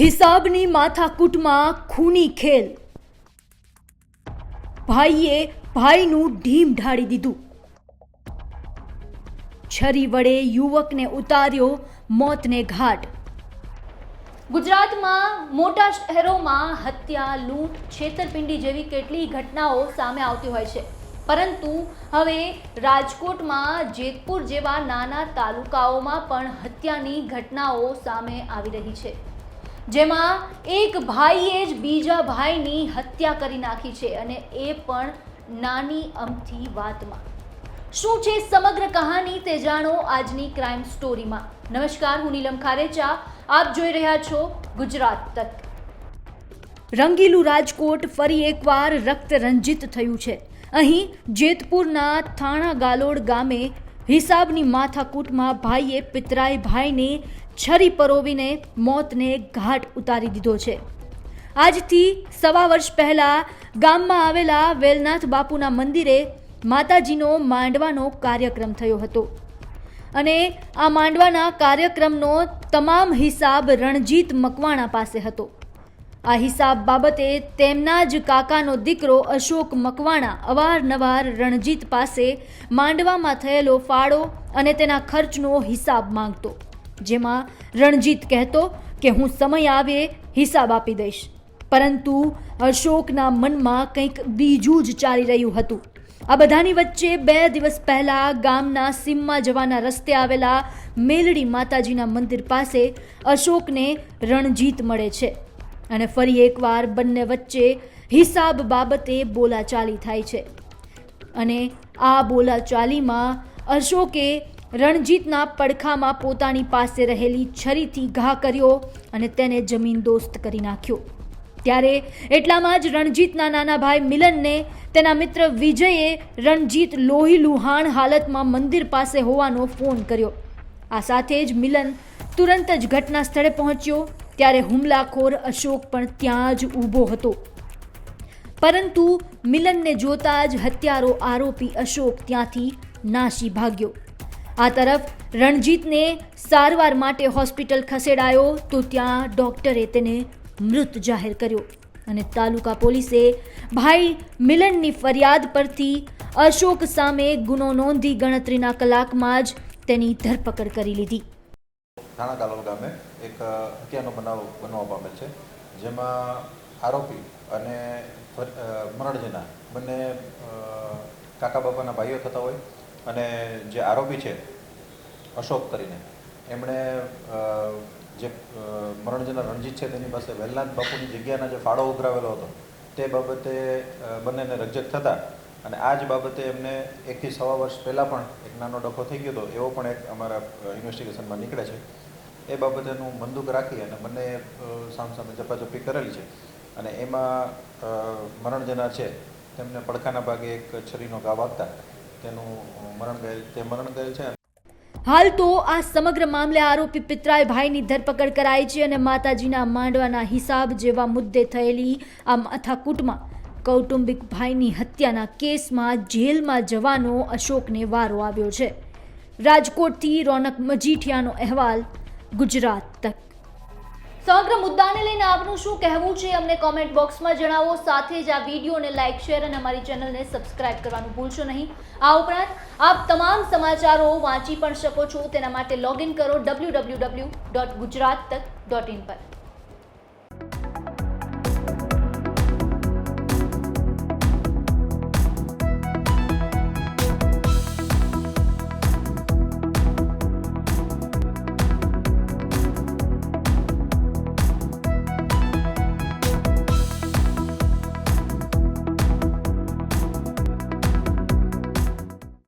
હિસાબની માથાકૂટમાં ખૂની ખેલ. ભાઈએ ભાઈનું ઢીમ ઢાળી દીધું. છરી વડે યુવકને ઉતાર્યો મોતને ઘાટ. ગુજરાતમાં મોટા શહેરોમાં હત્યા, લૂંટ, છેતરપિંડી જેવી કેટલીય ઘટનાઓ સામે આવતી હોય છે. પરંતુ હવે રાજકોટમાં જેતપુર જેવા નાના તાલુકાઓમાં પણ હત્યાની ઘટનાઓ સામે આવી રહી છે. જેમાં એક ભાઈએ જ બીજા ભાઈની હત્યા કરી નાખી છે અને એ પણ નાની અમથી વાતમાં. શું છે સમગ્ર કહાની તે જાણો આજની ક્રાઇમ સ્ટોરીમાં નમસ્કાર, હું નીલમ ખારેચા. આપ જોઈ રહ્યા છો ગુજરાત તક. રંગીલું રાજકોટ ફરી એકવાર રક્ત રંજિત થયું છે. અહીં જેતપુરના થાણા ગાલોડ ગામે હિસાબની માથાકૂટમાં ભાઈએ પિતરાઈ ભાઈને છરી પરોવીને મોતને ઘાટ ઉતારી દીધો છે. આજથી સવા વર્ષ પહેલા ગામમાં આવેલા વેલનાથ બાપુના મંદિરે માતાજીનો માંડવાનો કાર્યક્રમ થયો હતો. અને આ માંડવાના કાર્યક્રમનો તમામ હિસાબ રણજીત મકવાણા પાસે હતો. આ હિસાબ બાબતે તેમના જ કાકાનો દીકરો અશોક મકવાણા અવારનવાર રણજીત પાસે માંડવામાં થયેલો ફાળો અને તેના ખર્ચનો હિસાબ માંગતો. જેમાં રણજીત કહેતો કે હું સમય આવે હિસાબ આપી દઈશ. પરંતુ અશોકના મનમાં કંઈક બીજું જ ચાલી રહ્યું હતું. આ બધાની વચ્ચે બે દિવસ પહેલા ગામના સીમમાં જવાના રસ્તે આવેલા મેલડી માતાજીના મંદિર પાસે અશોકને રણજીત મળે છે. અને ફરી એકવાર બંને વચ્ચે હિસાબ બાબતે બોલાચાલી થાય છે. અને આ બોલાચાલીમાં અશોકે રણજીતના પડખામાં પોતાની પાસે રહેલી છરીથી ઘા કર્યો અને તેને જમીન દોસ્ત કરી નાખ્યો. ત્યારે એટલામાં જ રણજીતના નાના ભાઈ મિલનને તેના મિત્ર વિજયે રણજીત લોહી લુહાણ હાલતમાં મંદિર પાસે હોવાનો ફોન કર્યો. આ સાથે જ મિલન તુરંત જ ઘટના સ્થળે પહોંચ્યો. ત્યારે હુમલાખોર અશોક પણ ત્યાં જ ઊભો હતો. પરંતુ મિલનને જોતા જ હત્યારો આરોપી અશોક ત્યાંથી નાસી ભાગ્યો. આ તરફ રણજીતને સારવાર માટે હોસ્પિટલ ખસેડાયો તો ત્યાં ડોક્ટરે તેને મૃત જાહેર કર્યો. અને તાલુકા પોલીસે ભાઈ મિલનની ફરિયાદ પરથી અશોક સામે ગુનો નોંધી ગણતરીના કલાકમાં જ તેની ધરપકડ કરી લીધી. થાણા કાલોલ ગામે એક હત્યાનો બનાવ બનવા પામેલ છે. જેમાં આરોપી અને મરણજના બંને કાકા બાપાના ભાઈઓ થતા હોય. અને જે આરોપી છે, અશોક કરીને, એમણે જે મરણજના રણજીત છે તેની પાસે વેલનાથ બાપુની જગ્યાના જે ફાળો ઉઘરાવેલો હતો, તે બાબતે બંનેને રજત થતા અને આ જ બાબતે એમને એકથી સવા વર્ષ પહેલાં પણ એક નાનો ડખો થઈ ગયો હતો, એવો પણ એક અમારા ઇન્વેસ્ટિગેશનમાં નીકળે છે. એ બાબતેનું બંદૂક રાખી અને બંને સામસામે ઝપાઝપી કરેલી છે. અને એમાં મરણજના છે, તેમને પડખાના ભાગે એક છરીનો ઘા વાગતા તેનું મરણ ગયેલ, તે મરણ ગયેલ છે. હાલ તો આ સમગ્ર મામલે આરોપી પિતરાય ભાઈની ધરપકડ કરાઈ છે અને માતાજીના માંડવાના હિસાબ જેવા મુદ્દે થયેલી આ માથાકૂટમાં કૌટુંબિક ભાઈની હત્યાના કેસમાં જેલમાં જવાનો અશોકને વારો આવ્યો છે. રાજકોટથી રોનક મજીઠિયાનો અહેવાલ, ગુજરાત. તક સમગ્ર મુદ્દાને લઈને આપનું શું કહેવું છે અમને કોમેન્ટ બોક્સમાં જણાવો. સાથે જ આ વિડીયોને લાઇક શેર અને અમારી ચેનલને સબસ્ક્રાઇબ કરવાનું ભૂલશો નહીં. આ ઉપરાંત આપ તમામ સમાચારો વાંચી પણ શકો છો. તેના માટે લોગિન કરો W W W dot Gujarat Tak dot in પર.